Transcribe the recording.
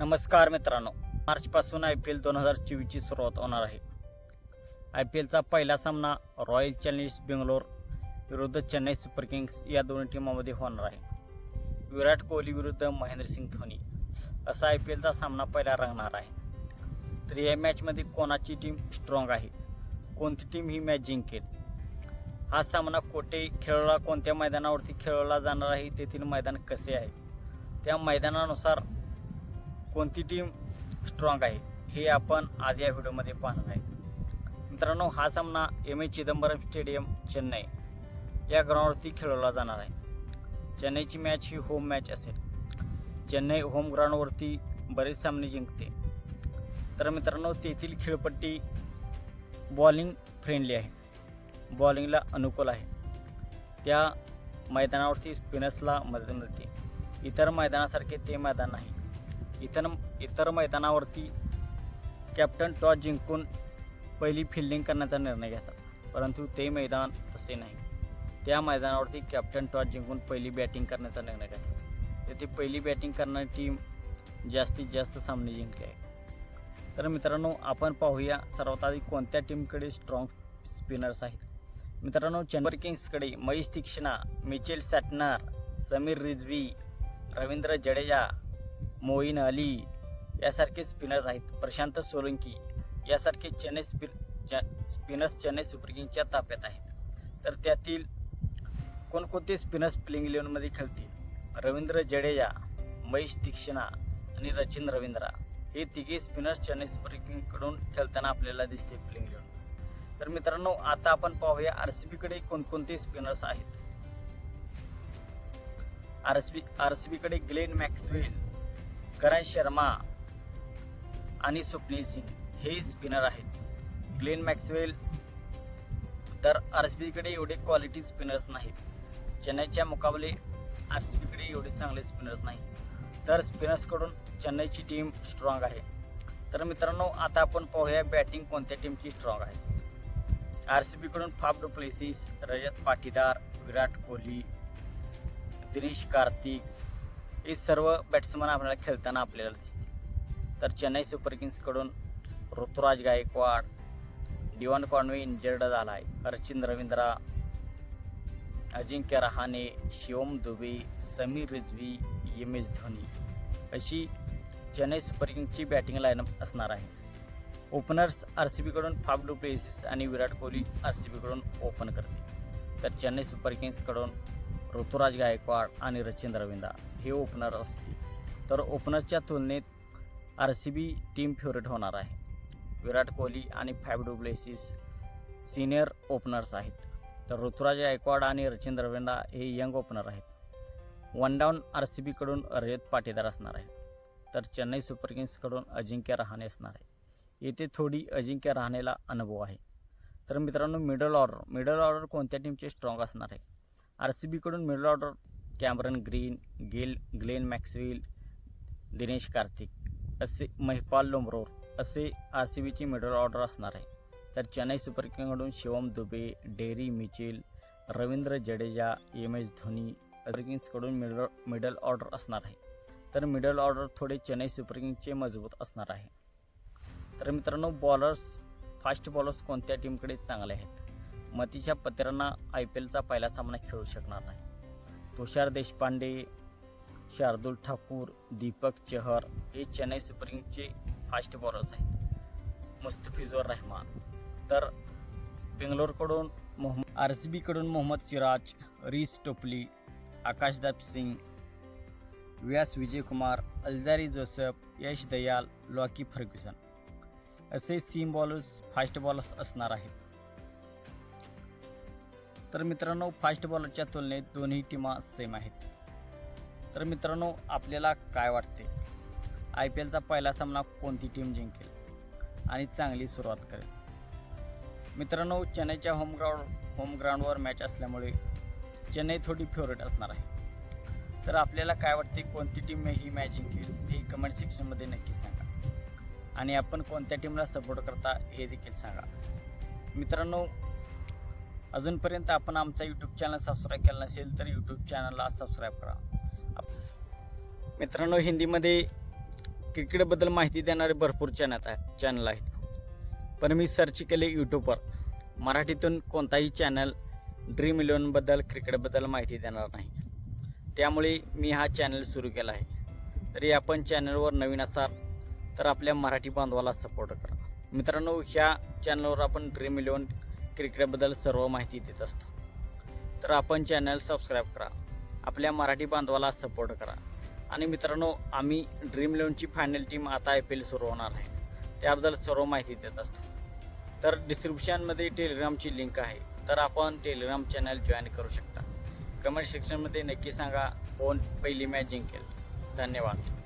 नमस्कार मित्रांनो मार्चपासून आय पी एल दोन हजार चोवीसची सुरुवात होणार आहे. आय पी एलचा पहिला सामना रॉयल चॅलेंजर्स बेंगलोर विरुद्ध चेन्नई सुपर किंग्स या दोन्ही टीमामध्ये होणार आहे. विराट कोहली विरुद्ध महेंद्रसिंग धोनी असा आय पी एलचा सामना पहिला रंगणार आहे. तर या मॅचमध्ये कोणाची टीम स्ट्रॉंग आहे? कोणती टीम ही मॅच जिंकेल? हा सामना कोठे खेळला कोणत्या मैदानावरती खेळवला जाणार आहे तेथील मैदान कसे आहे? त्या मैदानानुसार कोणती टीम स्ट्रॉंग आहे हे आपण आज या व्हिडिओमध्ये पाहणार आहे. मित्रांनो हा सामना M A Chidambaram stadium Chennai. या ग्राउंडवरती खेळवला जाणार आहे. चेन्नईची मॅच ही होम मॅच असेल. चेन्नई होम ग्राउंडवरती बरेच सामने जिंकते. तर मित्रांनो तेथील खेळपट्टी बॉलिंग फ्रेंडली आहे. बॉलिंगला अनुकूल आहे. त्या मैदानावरती स्पिनर्सला मदत मिळते. इतर मैदानासारखे ते मैदान नाही. इतर इतर मैदानावरती कॅप्टन टॉस जिंकून पहिली फिल्डिंग करण्याचा निर्णय घेतात. परंतु ते मैदान तसे नाही. त्या मैदानावरती कॅप्टन टॉस जिंकून पहिली बॅटिंग करण्याचा निर्णय घेतात. तेथे पहिली बॅटिंग करणारी टीम जास्तीत जास्त सामने जिंकली आहे तर मित्रांनो आपण पाहूया सर्वात आधी कोणत्या टीमकडे स्ट्रॉंग स्पिनर्स आहेत. मित्रांनो चेन्नई किंग्सकडे महेश तीक्ष्णा मिचेल सॅटनर समीर रिझवी रवींद्र जडेजा मोईन अली यासारखे स्पिनर्स आहेत. प्रशांत सोलंकी यासारखे Chennai spi spinners Chennai super किंगच्या ताफ्यात आहेत. तर त्यातील कोणकोणते स्पिनर्स प्लेइंग इलेव्हनमध्ये खेळतील? रवींद्र जडेजा महेश तीक्ष्णा आणि रचिन रवींद्रा. हे तिघे स्पिनर्स चेन्नई सुपर किंगकडून खेळताना आपल्याला दिसते प्लेइंग इलेव्हन तर मित्रांनो आता आपण पाहूया आर सी बीकडे कोणकोणते स्पिनर्स आहेत. R C B R C बीकडे Glenn Maxwell Karan Sharma आणि स्वप्नील सिंग हे स्पिनर आहेत. ग्लेन मॅक्सवेल तर आर सी बीकडे एवढे क्वालिटी स्पिनर्स नाहीत. चेन्नईच्या मुकाबले आर सी बीकडे एवढे चांगले स्पिनर्स नाही तर स्पिनर्सकडून चेन्नईची टीम स्ट्रॉंग आहे. तर मित्रांनो आता आपण पाहूया बॅटिंग कोणत्या टीमची स्ट्रॉंग आहे. आर सी बीकडून Faf du Plessis Rajat Patidar Virat Kohli Dinesh Karthik हे सर्व बॅट्समन आपल्याला खेळताना आपल्याला दिसते. तर Chennai super किंग्सकडून Ruturaj Gaikwad Devon Conway injured झाला आहे अर्चिन रवींद्रा अजिंक्य रहाणे शिवम दुबे समीर रिजवी एम एस धोनी अशी चेन्नई सुपर किंग्सची बॅटिंग लाईनअप असणार आहे. ओपनर्स आर सी बीकडून फाफ डुप्लेसिस आणि विराट कोहली आर सी बीकडून ओपन करते तर चेन्नई सुपर किंग्सकडून ऋतुराज गायकवाड आणि रचिन रविंदा हे ओपनर असतील. तर ओपनरच्या तुलनेत R C B team favourite होणार आहे. विराट कोहली आणि फॅब डुब्लेसिस सिनियर ओपनर्स आहेत. तर ऋतुराज गायकवाड आणि रचिन रविंदा हे यंग ओपनर आहेत. वन डाऊन आर सी बीकडून रजत पाटीदार असणार आहे तर चेन्नई सुपर किंग्सकडून अजिंक्य रहाणे असणार आहे येथे थोडी अजिंक्य रहाणेला अनुभव आहे. तर मित्रांनो मिडल ऑर्डर मिडल ऑर्डर कोणत्या टीमचे स्ट्रॉंग असणार आहे? आर सी बीकडून मिडल ऑर्डर कॅमरन ग्रीन गेल ग्लेन मॅक्सवेल दिनेश कार्तिक असे महिपाल लोमरोर असे आर सी बीची मिडल ऑर्डर असणार आहे. तर Chennai super किंगकडून Shivam Dube Daryl Mitchell Ravindra Jadeja M S Dhoni super किंग्सकडून middle middle order असणार आहे. तर मिडल ऑर्डर थोडे चेन्नई सुपर किंग्सचे मजबूत असणार आहे. तर मित्रांनो बॉलर्स फास्ट बॉलर्स कोणत्या टीमकडे चांगले आहेत? मतीच्या पत्रांना आय पी एलचा पहिला सामना खेळू शकणार नाही. तुषार देशपांडे शार्दुल ठाकूर दीपक चहर हे चेन्नई सुपर किंगचे फास्ट बॉलर्स आहेत. मुस्तफिजुर रहमान. तर बेंगलोरकडून मोहम्मद आर सी बीकडून Mohammed Siraj Reece Topley Akashdeep Singh Vyas Vijaykumar Alzarri Joseph Yash Dayal Lockie Ferguson. असे सीम बॉलर्स फास्ट बॉलर्स असणार आहेत. तर मित्रांनो फास्ट बॉलरच्या तुलनेत दोन्ही टीमा सेम आहेत. तर मित्रांनो आपल्याला काय वाटते? आय पी एलचा पहिला सामना कोणती टीम जिंकेल? आणि चांगली सुरुवात करेल? मित्रांनो चेन्नईच्या होम ग्राउंड होम ग्राउंडवर मॅच असल्यामुळे चेन्नई थोडी फेवरेट असणार आहे. तर आपल्याला काय वाटते? कोणती टीम ही मॅच जिंकेल? हे कमेंट सेक्शनमध्ये नक्की सांगा. आणि आपण कोणत्या टीमला सपोर्ट करता हे देखील सांगा. मित्रांनो अजूनपर्यंत आपण आमचा यूट्यूब चॅनल सबस्क्राईब केला नसेल तर यूट्यूब चॅनलला सबस्क्राईब करा. मित्रांनो हिंदीमध्ये क्रिकेटबद्दल माहिती देणारे भरपूर चॅनल आहे चॅनल आहेत. पण मी सर्च केले यूट्यूबवर मराठीतून कोणताही चॅनल ड्रीम इलेवनबद्दल क्रिकेटबद्दल माहिती देणार नाही. त्यामुळे मी हा चॅनल सुरू केला आहे. तरी आपण चॅनलवर नवीन असाल तर आपल्या मराठी बांधवाला सपोर्ट करा. मित्रांनो ह्या चॅनलवर आपण ड्रीम इलेवन क्रिकेटबद्दल सर्व माहिती देत असतो. तर आपण चॅनल सबस्क्राईब करा. आपल्या मराठी बांधवाला सपोर्ट करा. आणि मित्रांनो आम्ही ड्रीम इलेवनची फायनल टीम आता आय पी एल सुरू होणार आहे. त्याबद्दल सर्व माहिती देत असतो. तर डिस्क्रिप्शनमध्ये टेलिग्रामची लिंक आहे. तर आपण टेलिग्राम चॅनल जॉईन करू शकता. कमेंट सेक्शनमध्ये नक्की सांगा कोण पहिली मॅच जिंकेल. धन्यवाद.